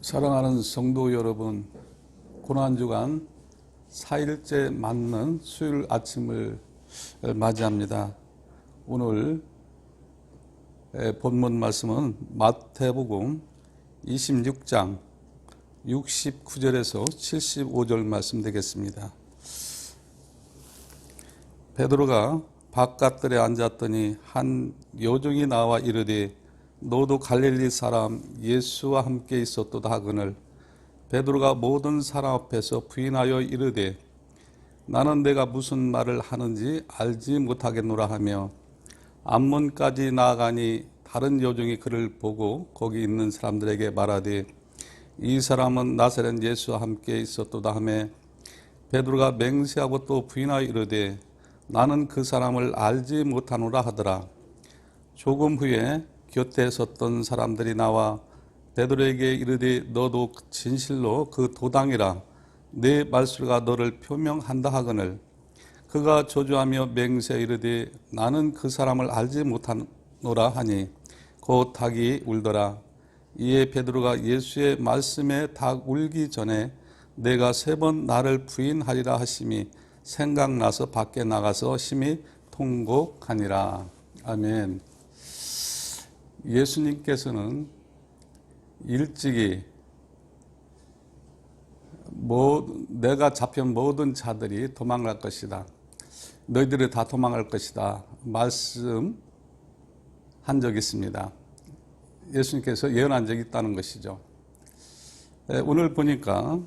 사랑하는 성도 여러분, 고난주간 4일째 맞는 수요일 아침을 맞이합니다. 오늘 본문 말씀은 마태복음 26장 69절에서 75절 말씀 되겠습니다. 베드로가 바깥들에 앉았더니 한 요정이 나와 이르되 너도 갈릴리 사람 예수와 함께 있었도다 하거늘 베드로가 모든 사람 앞에서 부인하여 이르되 나는 내가 무슨 말을 하는지 알지 못하겠노라 하며 앞문까지 나아가니 다른 요정이 그를 보고 거기 있는 사람들에게 말하되 이 사람은 나사렛 예수와 함께 있었도다 하며 베드로가 맹세하고 또 부인하여 이르되 나는 그 사람을 알지 못하노라 하더라. 조금 후에 곁에 섰던 사람들이 나와 베드로에게 이르되 너도 진실로 그 도당이라. 내 말수가 너를 표명한다 하거늘. 그가 조주하며 맹세 이르되 나는 그 사람을 알지 못하노라 하니 곧 닭이 울더라. 이에 베드로가 예수의 말씀에 닭 울기 전에 내가 세 번 나를 부인하리라 하심이 생각나서 밖에 나가서 심히 통곡하니라. 아멘. 예수님께서는 일찍이 뭐 내가 잡힌 모든 자들이 도망갈 것이다. 너희들이 다 도망갈 것이다. 말씀한 적이 있습니다. 예수님께서 예언한 적이 있다는 것이죠. 예, 오늘 보니까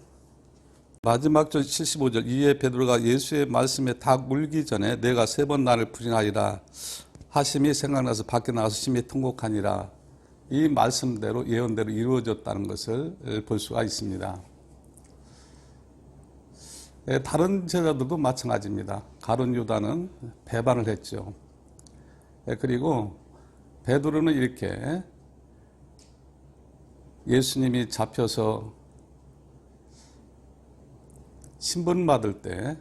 마지막 절 75절 이에 베드로가 예수의 말씀에 닭 물기 전에 내가 세 번 나를 부인하리라 하심이 생각나서 밖에 나가서 심히 통곡하니라 이 말씀대로 예언대로 이루어졌다는 것을 볼 수가 있습니다. 예, 다른 제자들도 마찬가지입니다. 가론 유다는 배반을 했죠. 예, 그리고 베드로는 이렇게 예수님이 잡혀서 신분 받을 때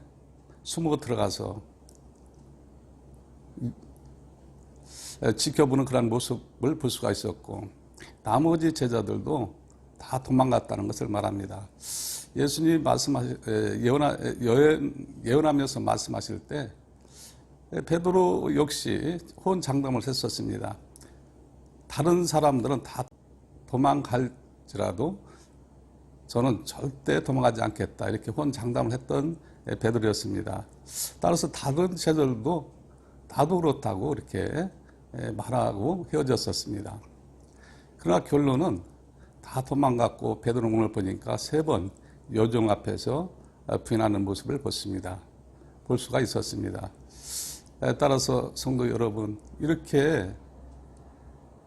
숨어 들어가서 지켜보는 그런 모습을 볼 수가 있었고 나머지 제자들도 다 도망갔다는 것을 말합니다. 예수님이 말씀하시 예언하, 예언하면서 말씀하실 때 베드로 역시 혼 장담을 했었습니다. 다른 사람들은 다 도망갈지라도 저는 절대 도망가지 않겠다 이렇게 혼 장담을 했던 베드로였습니다. 따라서 다른 제자들도 나도 그렇다고 이렇게 예, 말하고 헤어졌었습니다. 그러나 결론은 다 도망갔고 베드로 오늘 보니까 세 번 요정 앞에서 부인하는 모습을 봤습니다. 볼 수가 있었습니다. 예, 따라서 성도 여러분 이렇게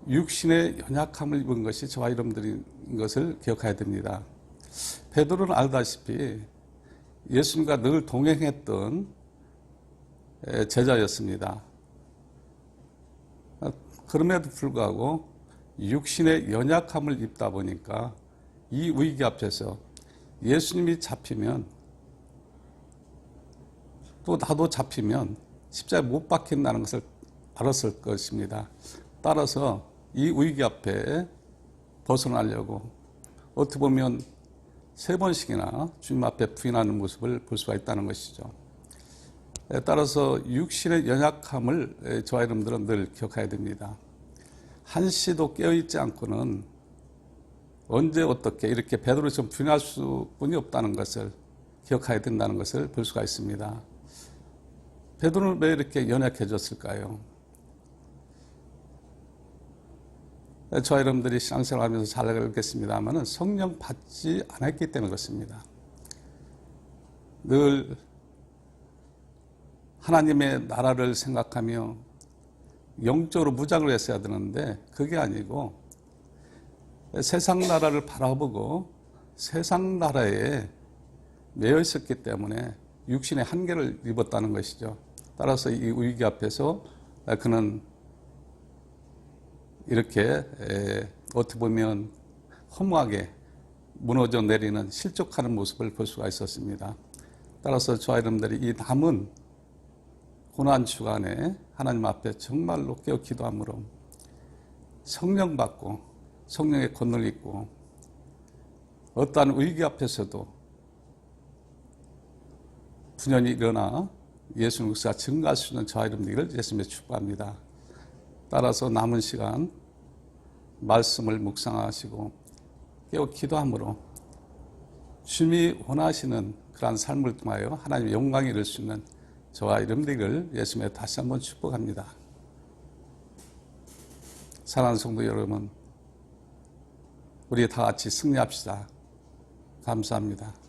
육신의 연약함을 입은 것이 저와 여러분들인 것을 기억해야 됩니다. 베드로는 알다시피 예수님과 늘 동행했던 예, 제자였습니다. 그럼에도 불구하고 육신의 연약함을 입다 보니까 이 위기 앞에서 예수님이 잡히면 또 나도 잡히면 십자에 못 박힌다는 것을 알았을 것입니다. 따라서 이 위기 앞에 벗어나려고 어떻게 보면 세 번씩이나 주님 앞에 부인하는 모습을 볼 수가 있다는 것이죠. 따라서 육신의 연약함을 저와 여러분들은 늘 기억해야 됩니다. 한시도 깨어있지 않고는 언제 어떻게 이렇게 베드로처럼 부인할 수뿐이 없다는 것을 기억해야 된다는 것을 볼 수가 있습니다. 베드로는 왜 이렇게 연약해졌을까요? 저와 여러분들이 신앙생활 하면서 잘 알겠습니다만 성령 받지 않았기 때문에 그렇습니다. 늘 하나님의 나라를 생각하며 영적으로 무장을 했어야 되는데 그게 아니고 세상 나라를 바라보고 세상 나라에 매여 있었기 때문에 육신의 한계를 입었다는 것이죠. 따라서 이 위기 앞에서 그는 이렇게 어떻게 보면 허무하게 무너져 내리는 실족하는 모습을 볼 수가 있었습니다. 따라서 저와 여러분들이 이 남은 고난 주간에 하나님 앞에 정말로 깨어 기도함으로 성령 받고 성령의 권능을 입고 어떠한 위기 앞에서도 분연히 일어나 예수 역사가 증가할 수 있는 저와 여러분들을 예수님의 축복합니다. 따라서 남은 시간 말씀을 묵상하시고 깨어 기도함으로 주님이 원하시는 그러한 삶을 통하여 하나님의 영광이 이룰 수 있는 저와 여러분들을 예수님의 다시 한번 축복합니다. 사랑하는 성도 여러분, 우리 다 같이 승리합시다. 감사합니다.